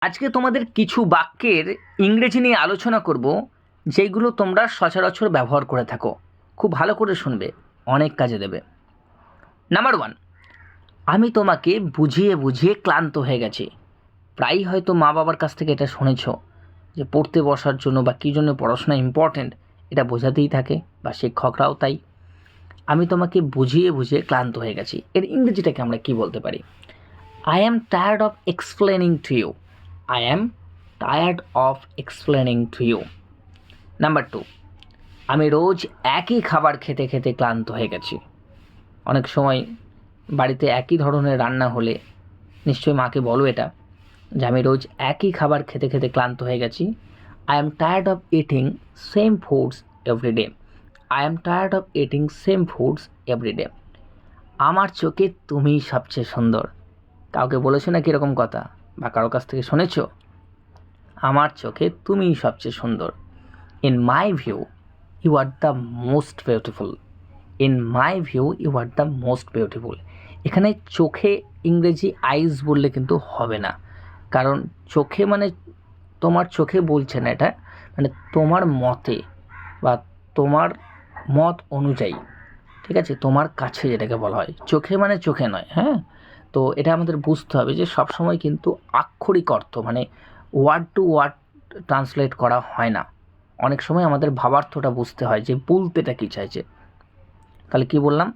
আজকে তোমাদের কিছু বাক্যের ইংরেজি নিয়ে আলোচনা করব যেগুলো তোমরা সচরাচর ব্যবহার করে থাকো। খুব ভালো করে শুনবে, অনেক কাজে দেবে। নাম্বার ওয়ান আমি তোমাকে বুঝিয়ে বুঝিয়ে ক্লান্ত হয়ে গেছি। প্রায়ই হয়তো মা বাবার কাছ থেকে এটা শুনেছ, যে পড়তে বসার জন্য বা কী জন্য পড়াশোনা ইম্পর্ট্যান্ট এটা বোঝাতেই থাকে, বা শিক্ষকরাও তাই। আমি তোমাকে বুঝিয়ে বুঝিয়ে ক্লান্ত হয়ে গেছি। এর ইংরেজিটাকে আমরা কি বলতে পারি? I am tired of explaining to you I am tired of explaining to you number two আমি রোজ একই খাবার খেতে খেতে ক্লান্ত হয়ে গেছি। অনেক সময় বাড়িতে একই ধরনের রান্না হলে নিশ্চয়ই মাকে বলো এটা, যে আমি রোজ একই খাবার খেতে খেতে ক্লান্ত হয়ে গেছি। I am tired of eating same foods everyday I am tired of eating same foods everyday আমার চোখে তুমিই সবচেয়ে সুন্দর। কাউকে বলেছ না কীরকম কথা? বা কারও কাছ থেকে শুনেছ? আমার চোখে তুমিই সবচেয়ে সুন্দর। In my view you are the most beautiful in my view you are the most beautiful এখানে চোখে ইংরেজি আইজ বললে কিন্তু হবে না। কারণ চোখে মানে তোমার চোখে বলছে না এটা মানে তোমার মতে বা তোমার মত অনুযায়ী। ঠিক আছে? তোমার কাছে যেটাকে বলা হয়। চোখে মানে চোখে নয় হ্যাঁ? তো এটা আমাদের বুঝতে হবে যে সবসময় কিন্তু আক্ষরিক অর্থ মানে ওয়ার্ড টু ওয়ার্ড ট্রান্সলেট করা হয় না। অনেক সময় আমাদের ভাবার্থটা বুঝতে হয় যে বলতেটা কী চাইছে। তাহলে কি বললাম?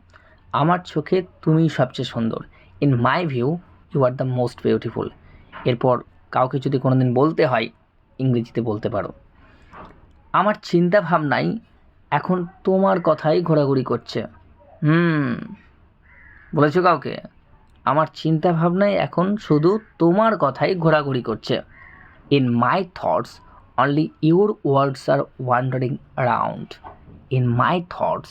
আমার চোখে তুমিই সবচেয়ে সুন্দর। In my view you are the most beautiful এরপর কাউকে যদি কোনো দিন বলতে হয়, ইংরেজিতে বলতে পারো। আমার চিন্তা ভাবনাই এখন তোমার কথাই ঘোরাঘুরি করছে। হুম, বলেছ কাউকে? আমার চিন্তা ভাবনায় এখন শুধু তোমার কথাই ঘোরাঘুরি করছে। In my thoughts only your words are wandering around in my thoughts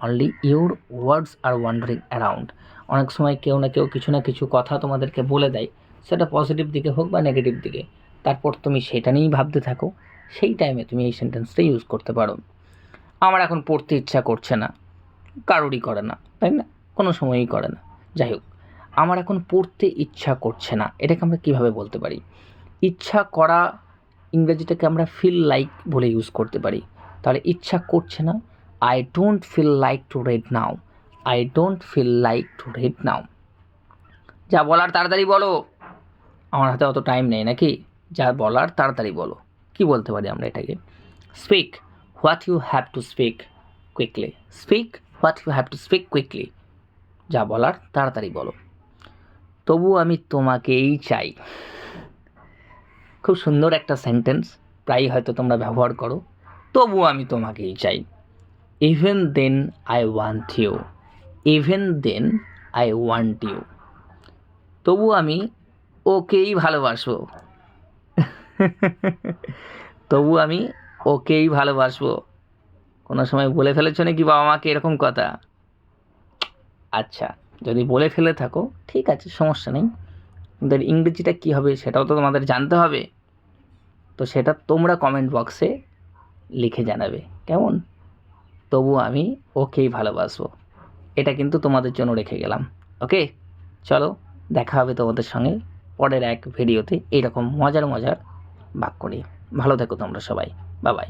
only your words are wandering around অনেক সময় কেউ না কেউ কিছু না কিছু কথা তোমাদেরকে বলে দেয়। সেটা পজিটিভ দিকে হোক বা নেগেটিভ দিকে। তারপর তুমি সেটা নিয়েই ভাবতে থাকো। সেই টাইমে তুমি এই সেন্টেন্সটা ইউজ করতে পারো। আমার এখন পড়তে ইচ্ছা করছে না। কারোরই করে না, তাই না? কোনো সময়ই করে না। যাই হোক। আমার এখন পড়তে ইচ্ছা করছে না। এটাকে আমরা কীভাবে বলতে পারি? ইচ্ছা করা ইংরেজিটাকে আমরা ফিল লাইক বলে ইউজ করতে পারি। তাহলে ইচ্ছা করছে না I don't feel like to read now I don't feel like to read now যা বলার তাড়াতাড়ি বলো। আমার হাতে অত টাইম নেই নাকি? যা বলার তাড়াতাড়ি বলো। কি বলতে পারি আমরা এটাকে? Speak what you have to speak quickly speak what you have to speak quickly যা বলার তাড়াতাড়ি বলো। তবু আমি তোমাকেই চাই। খুব সুন্দর একটা সেন্টেন্স প্রায়ই হয়তো তোমরা ব্যবহার করো। তবু আমি তোমাকেই চাই। Even then I want you even then I want you তবু আমি ওকেই ভালোবাসবো। তবু আমি ওকেই ভালোবাসবো। কোনো সময় বলে ফেলেছো নাকি বাবা মাকে এরকম কথা? আচ্ছা। যদি বলে ফেলে থাকো, ঠিক আছে, সমস্যা নেই। কিন্তু ইংরেজিটা কী হবে সেটাও তো তোমাদের জানতে হবে। তো সেটা তোমরা কমেন্ট বক্সে লিখে জানাবে, কেমন? তবু আমি ওকেই ভালোবাসবো। এটা কিন্তু তোমাদের জন্য রেখে গেলাম, ওকে? চলো, দেখা হবে তোমাদের সঙ্গে পরের এক ভিডিওতে এইরকম মজার মজার বাক্য নিয়ে। ভালো থেকো তোমরা সবাই। বাবাই